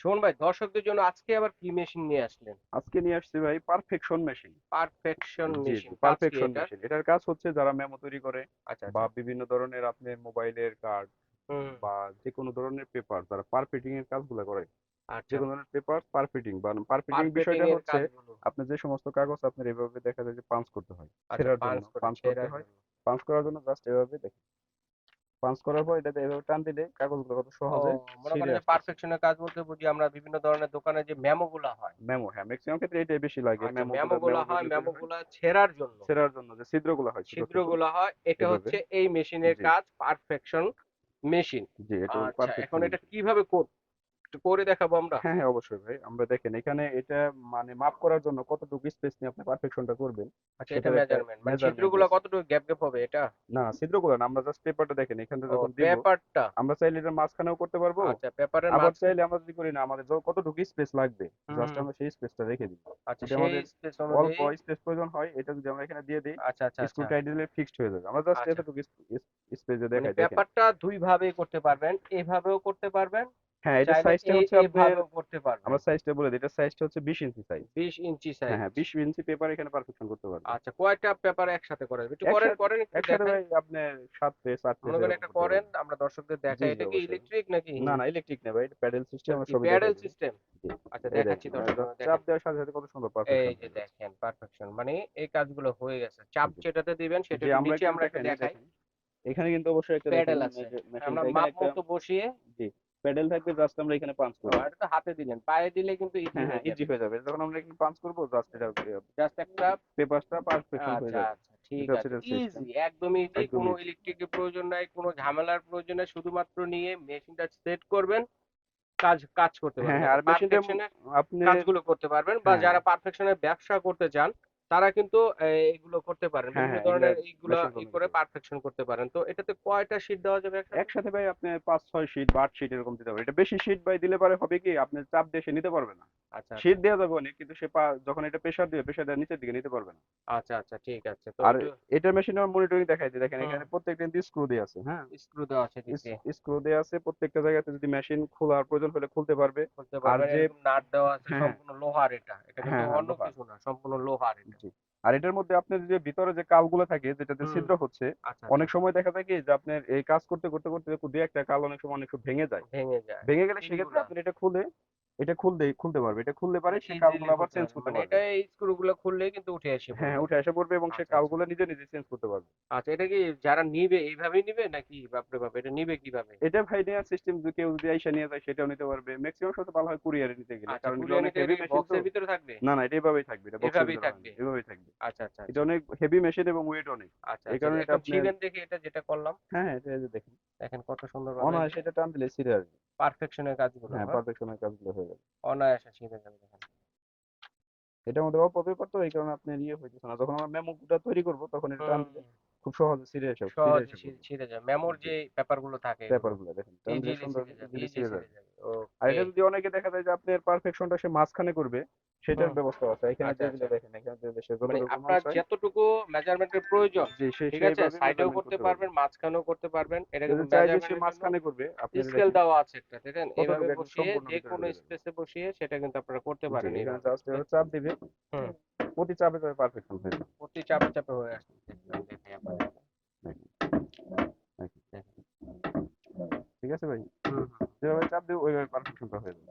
সুমন ভাই দর্শকদের জন্য আজকে আবার কি মেশিন নিয়ে আসলেন? আজকে নিয়ে আসছি ভাই perfection machine perfection machine perfection machine এটার? কাজ হচ্ছে যারা মেমো তৈরি করে আচ্ছা বা আচ্ছা বিভিন্ন ধরনের আপনার মোবাইলের কার্ড বা যে কোনো ধরনের পেপার যারা পারফিটিং এর কাজগুলো করে। যে আচ্ছা। কোনো ধরনের পেপার পারফিটিং বা পারফিটিং বিষয়টা হচ্ছে। আপনি যে সমস্ত কাগজ আপনার এভাবে দেখা যায় যে পাঞ্চ করতে হয় আচ্ছা, পাঞ্চ করতে হয় পাঞ্চ করার জন্য জাস্ট এভাবে দেখেন। পাঞ্চ করার পর এটাতে এভাবে টান দিলে কাগজগুলো কত সহজে ও, মনে করেন যে পারফেকশনের কাজ বলতে বুঝি আমরা বিভিন্ন ধরনের দোকানে যে মেমো গুলা হয়। মেমো হ্যাঁ ম্যাক্সিমাম ক্ষেত্রে এটাই বেশি লাগে আচ্ছা, মেমো মেমো গুলা হয় মেমো গুলা ছেঁড়ার জন্য। ছেঁড়ার জন্য যে ছিদ্রগুলো হয় ছিদ্রগুলা ছিদ্রগুলো হয় এটা হচ্ছে এই মেশিনের। কাজ পারফেকশন মেশিন জি এটা আচ্ছা এখন এটা কীভাবে কর- একটু করে দেখাবো আমরা। হ্যাঁ হ্যাঁ অবশ্যই ভাই আমরা দেখেন এখানে এটা মানে মাপ করার জন্য কতটুকু স্পেস নিয়ে আপনি পারফেকশনটা করবেন? আচ্ছা এটা মেজারমেন্ট মানে ছিদ্রগুলো কতটুকু গ্যাপ গ্যাপ হবে এটা? না ছিদ্রগুলো না আমরা জাস্ট পেপারটা দেখেন এখানে যখন দিব পেপারটা আমরা চাইলে এটা মাঝখানেও করতে পারব। আচ্ছা পেপারের আবার চাইলে আমরা যদি করি না আমাদের কতটুকু স্পেস লাগবে জাস্ট। আমরা সেই স্পেসটা রেখে দিই। আচ্ছা আমাদের অল্প স্পেস প্রয়োজন হয় এটা যদি আমরা এখানে দিয়ে দিই আচ্ছা আচ্ছা স্ক্রু আচ্ছা। টাইট দিলে ফিক্সড হয়ে যাবে। আমরা জাস্ট আচ্ছা। এতটুকু স্পেসে মানে দেখাই পেপারটা দুই ভাবে করতে পারবেন এভাবেও করতে পারবেন হ্যাঁ এটা সাইজটা হচ্ছে আপনার করতে পারবেন। আমরা সাইজটা বলে দিই এটা সাইজটা হচ্ছে 20 ইঞ্চি সাইজ 20 ইঞ্চি সাইজ হ্যাঁ হ্যাঁ 20 ইঞ্চি পেপার এখানে পারফেকশন করতে পারবে আচ্ছা কয়টা পেপার একসাথে করা যাবে? একটু করেন করেন একটু একসাথে ভাই আপনি সাত পেজ আট মনে করেন একটা করেন আমরা দর্শকদের দেখাই এটা কি। ইলেকট্রিক নাকি? না না ইলেকট্রিক না ভাই এটা প্যাডেল সিস্টেম আমরা সবই প্যাডেল সিস্টেম আচ্ছা দেখাচ্ছি দেখেন, দর্শক চাপ দেওয়ার সাথে সাথে কত সুন্দর এই যে দেখেন পারফেকশন মানে এই কাজগুলো হয়ে গেছে। চাপ যেটাতে দিবেন সেটা নিচে আমরা একটা দেখাই। এখানে কিন্তু অবশ্যই একটা প্যাডেল আছে। আমরা মাপ মতো বসিয়ে জি। প্যাডেল থাকবে জাস্ট আমরা এখানে পাঞ্চ করব এটা তো হাতে দিলেন পায়ে দিলে কিন্তু ইজি হ্যাঁ হ্যাঁ ইজি হয়ে যাবে যখন আমরা এখানে পাঞ্চ করব জাস্ট এটা জাস্ট একটা পেপারটা পারফেকশন হয়ে আচ্ছা যাবে আচ্ছা ঠিক আছে। ইজি একদম ইজি কোনো। ইলেকট্রিকের প্রয়োজন নাই কোনো ঝামেলার প্রয়োজন নাই শুধুমাত্র নিয়ে মেশিনটা সেট করবেন কাজ কাজ করতে হ্যাঁ পারবেন আর মেশিনটা আপনি কাজগুলো করতে পারবেন বা। যারা পারফেকশনের ব্যবসা করতে চান তারা কিন্তু এগুলো করতে পারেন। হ্যাঁ, বিভিন্ন হ্যাঁ, ধরনের এগুলা এইগুলো ই করে পারফেকশন করতে পারেন। তো এটাতে কয়টা শীট দেওয়া যাবে একসাথে? ভাই আপনি পাঁচ ছয় শীট বা আট শীট এরকম দিতে পারবেন এটা বেশি শীট ভাই দিলে পারে হবে কি আপনি চাপ দিয়ে সে নিতে পারবে না। আচ্ছা শীট দেওয়া যাবে অনেক কিন্তু সে যখন এটা প্রেসার দিবে প্রেসার দেওয়ার নিচের দিকে নিতে পারবে না। আচ্ছা আচ্ছা ঠিক আছে। তো আর এটা মেশিনের মনিটরিং দেখাই দিই। দেখেন। এখানে প্রত্যেকটা কিন্তু স্ক্রু দেওয়া আছে হ্যাঁ? স্ক্রু দেওয়া আছে স্ক্রু দেওয়া আছে। প্রত্যেকটা জায়গাতে যদি মেশিন খোলার প্রয়োজন হলে খুলতে পারবে। পারবেন যে- নাট দেওয়া আছে হ্যাঁ। সম্পূর্ণ লোহার এটা। এটা কিন্তু হ্যাঁ, হ্যাঁ, অন্য। কিছু না সম্পূর্ণ লোহার এটা। আর এটার মধ্যে আপনার যে ভিতরে যে কালগুলো থাকে যেটাতে। ছিদ্র হচ্ছে আচ্ছা অনেক সময় দেখা যায় কি যে আপনার এই কাজ করতে করতে করতে দুই একটা কাল অনেক সময় অনেক সময় ভেঙে যায়। ভেঙে যায়। ভেঙে গেলে সেক্ষেত্রে আপনি এটা খুলে এটা খুলতে খুলতে পারবে। এটা খুললে পারে Easily কালগুলো আবার চেঞ্জ করতে মানে পারবে। এটা এই স্ক্রু গুলো খুললেই কিন্তু উঠে আসে হ্যাঁ উঠে এসে পড়বে এবং সে আচ্ছা, কালগুলো নিজে নিজে চেঞ্জ করতে পারবে। আচ্ছা এটা কি যারা নিবে এইভাবেই নিবে নাকি বাপরে বাপ এটা নিবে কীভাবে? এটা ভাই নেওয়ার সিস্টেম যদি কেউ যদি আইসা নিয়ে যায় সেটাও নিতে পারবে। ম্যাক্সিমাম সবচেয়ে ভালো হয় কুরিয়ারে নিতে গেলে। আচ্ছা কারণ কুরিয়ার অনেক হেভি বক্সের ভিতরে থাকবে? না না এটা এভাবেই থাকবে এটা এভাবেই থাকবে। এভাবেই থাকবে। আচ্ছা আচ্ছা এটা অনেক হেভি মেশিন এবং ওয়েট অনেক। আচ্ছা এই আচ্ছা, কারণে এটা আপনার- ছিলেন এটা যেটা করলাম। হ্যাঁ হ্যাঁ এটা এই যে দেখেন। দেখেন কত সুন্দর অনায়াসে এটা টান দিলে আসবে পারফেকশনের কাজগুলো হ্যাঁ হ্যাঁ? পারফেকশনের কাজগুলো হয়ে যাবে অনায়াসে ছিঁড়ে যাবে দেখেন এটার মধ্যে অল্প তো এই কারণে আপনি ইয়ে হইতেছে না। যখন আমরা মেমোটা তৈরি করব তখন এটা খুব সহজে ছিঁড়ে আসে সহজে ছিঁড়ে- যাবে। মেমোর যে পেপারগুলো থাকে পেপারগুলো দেখেন ছিঁড়ে যাবে। আর এটা যদি অনেকে দেখা যায় যে আপনার পারফেকশনটা সে মাঝখানে করবে সেটার ব্যবস্থা আছে। এখানে আচ্ছা, যেগুলো আচ্ছা। দেখেন এখানে যে সে মানে আপনার যতটুকু মেজারমেন্টের প্রয়োজন ঠিক আছে? সাইডেও করতে পারবেন মাঝখানেও করতে পারবেন। এটা কিন্তু সে মাঝখানে করবে আপনি স্কেল দেওয়া আছে একটা দেখেন? এভাবে বসিয়ে যে কোনো স্পেসে বসিয়ে সেটা কিন্তু আপনারা করতে পারেন। এখানে এইভাবে। জাস্ট চাপ দিবে। প্রতি চাপে চাপে পারফেকশন হয়ে প্রতি চাপে চাপে হয়ে আসছে। ঠিক আছে ভাই? হুম। যেভাবে চাপ দিবে ওইভাবে পারফেকশনটা হয়ে। যাবে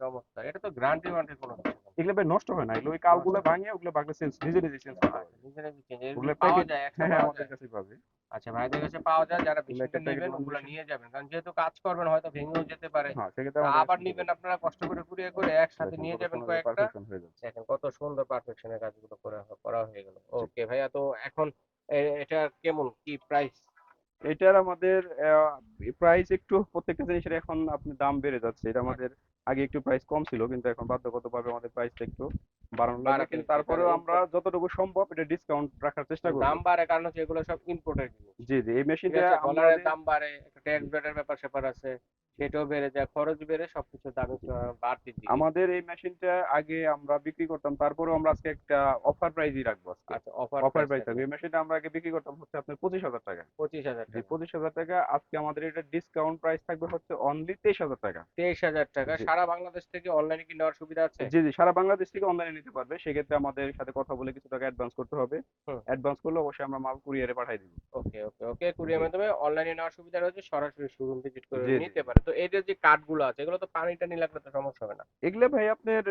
চমৎকার। এটা তো গ্যারান্টি ওয়ারেন্টি কোনো এগুলো ভাই নষ্ট হয় না। এগুলো ওই কালগুলো ভাঙিয়ে ওগুলো বাগলে চেঞ্জ নিজে নিজে চেঞ্জ করতে নিজে নিজে change, এগুলো পাওয়া যায় একটা হ্যাঁ হ্যাঁ আমাদের। পাবে আচ্ছা ভাইদের কাছে পাওয়া যায় যারা নেবেন ওগুলো নিয়ে যাবেন। কারণ যেহেতু কাজ করবেন হয়তো ভেঙেও যেতে পারে। হ্যাঁ সেক্ষেত্রে আবার নিবেন আপনারা কষ্ট করে করে একসাথে নিয়ে যাবেন কয়েকটা। দেখেন কত সুন্দর পারফেকশনের কাজগুলো করা করা হয়ে গেল। ওকে ভাইয়া তো এখন এটা কেমন? কি প্রাইস এটার আমাদের প্রাইস একটু প্রত্যেকটা জিনিসের এখন আপনার দাম বেড়ে যাচ্ছে। এটা আমাদের আগে একটু প্রাইস কম ছিল কিন্তু এখন বাধ্যগতভাবে আমাদের প্রাইসটা একটু বাড়ানো লাগবে। কিন্তু তারপরেও আমরা যতটুকু সম্ভব এটা ডিসকাউন্ট রাখার চেষ্টা করব। দাম বাড়ে কারণ হচ্ছে এগুলো সব ইম্পোর্টেড জি জি এই মেশিনটা আমাদের ডলারের দাম বাড়ে একটা ট্যাক্স ব্যাটার ব্যাপার স্যাপার আছে। সেটাও বেড়ে যায় খরচ বেড়ে সবকিছু দাম বাড়তির আমাদের এই মেশিনটা আগে আমরা বিক্রি করতাম তারপরেও আমরা আজকে একটা অফার প্রাইজই রাখব আজকে। আচ্ছা অফার অফার প্রাইস থাকবে। এই মেশিনটা আমরা আগে বিক্রি করতাম হচ্ছে আপনার পঁচিশ হাজার টাকা। পঁচিশ হাজার টাকা। পঁচিশ হাজার টাকা আজকে আমাদের এটা ডিসকাউন্ট প্রাইস থাকবে হচ্ছে অনলি তেইশ হাজার টাকা। তেইশ হাজার টাকা। সারা বাংলাদেশ থেকে অনলাইনে কি নেওয়ার সুবিধা আছে? জি জি সারা বাংলাদেশ থেকে অনলাইনে নিতে পারবে। সেক্ষেত্রে আমাদের সাথে কথা বলে কিছু টাকা অ্যাডভান্স করতে হবে। অ্যাডভান্স করলে অবশ্যই আমরা মাল কুরিয়ারে পাঠিয়ে দিব। ওকে ওকে ওকে কুরিয়ার মাধ্যমে অনলাইনে নেওয়ার সুবিধা রয়েছে। সরাসরি শোরুম ভিজিট করে। নিতে পারে। তো এই যে কার্ডগুলো আছে এগুলো তো পানি টানি লাগলে তো সমস্যা হবে না। এগুলো ভাই আপনার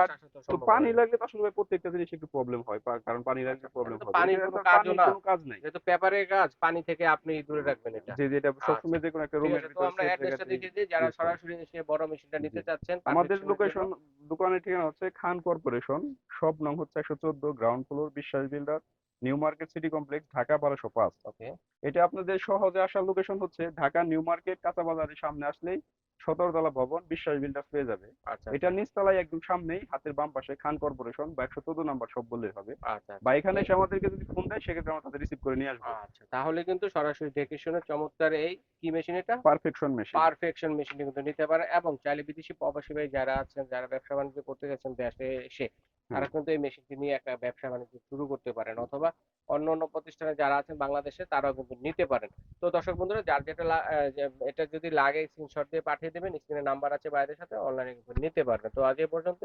আসা তো পানি লাগলে তো আসলে প্রত্যেকটা জিনিস একটু প্রবলেম হয় কারণ পানি লাগলে আচ্ছা, প্রবলেম এটা তো হবে। পানির কোনো তো কাজও না। কোনো কাজ নেই। যেহেতু পেপারের কাজ পানি থেকে আপনি দূরে রাখবেন এটা। যে যেটা আচ্ছা। সবসময় যে কোনো একটা রুমের ভিতরে আমরা অ্যাড্রেসটা দেখিয়ে দিই যারা সরাসরি এসে বড় মেশিনটা নিতে জি। চাচ্ছেন আমাদের লোকেশন দোকানের ঠিকানা হচ্ছে খান কর্পোরেশন শপ নং হচ্ছে একশো চোদ্দ ground floor Biswas builder new market city complex Dhaka বারোশো পাঁচ। এটা আপনাদের সহজে আসার লোকেশন হচ্ছে ঢাকা নিউ মার্কেট কাঁচা বাজারের সামনে আসলেই সতেরোতলা ভবন বিশ্বাস বিল্ডার্স পেয়ে যাবে। আচ্ছা এটা নিচতলায় একদম সামনেই হাতের বাম পাশে খান কর্পোরেশন বা একশো চোদ্দ নাম্বার সব বললেই হবে। আচ্ছা বা এখানে এসে আমাদেরকে যদি ফোন দেয় সেক্ষেত্রে আমরা তাদের রিসিভ করে নিয়ে আসব। আচ্ছা তাহলে কিন্তু সরাসরি দেখে শুনে চমৎকার এই কি মেশিন এটা? পারফেকশন মেশিন পারফেকশন মেশিন কিন্তু নিতে পারে এবং চাইলে বিদেশি প্রবাসী ভাই যারা আছেন যারা ব্যবসা বাণিজ্য করতে যাচ্ছেন দেশে এসে তারা কিন্তু এই মেশিনটি নিয়ে একটা ব্যবসা বাণিজ্য শুরু করতে পারেন অথবা অন্য অন্য প্রতিষ্ঠানে যারা আছেন বাংলাদেশে তারাও কিন্তু নিতে পারেন। তো দর্শক বন্ধুরা যার যেটা এটা যদি লাগে স্ক্রিনশট দিয়ে পাঠিয়ে দেবেন স্ক্রিনে নাম্বার আছে বাইরের সাথে অনলাইনে কিন্তু নিতে পারবেন। তো আজ এ পর্যন্ত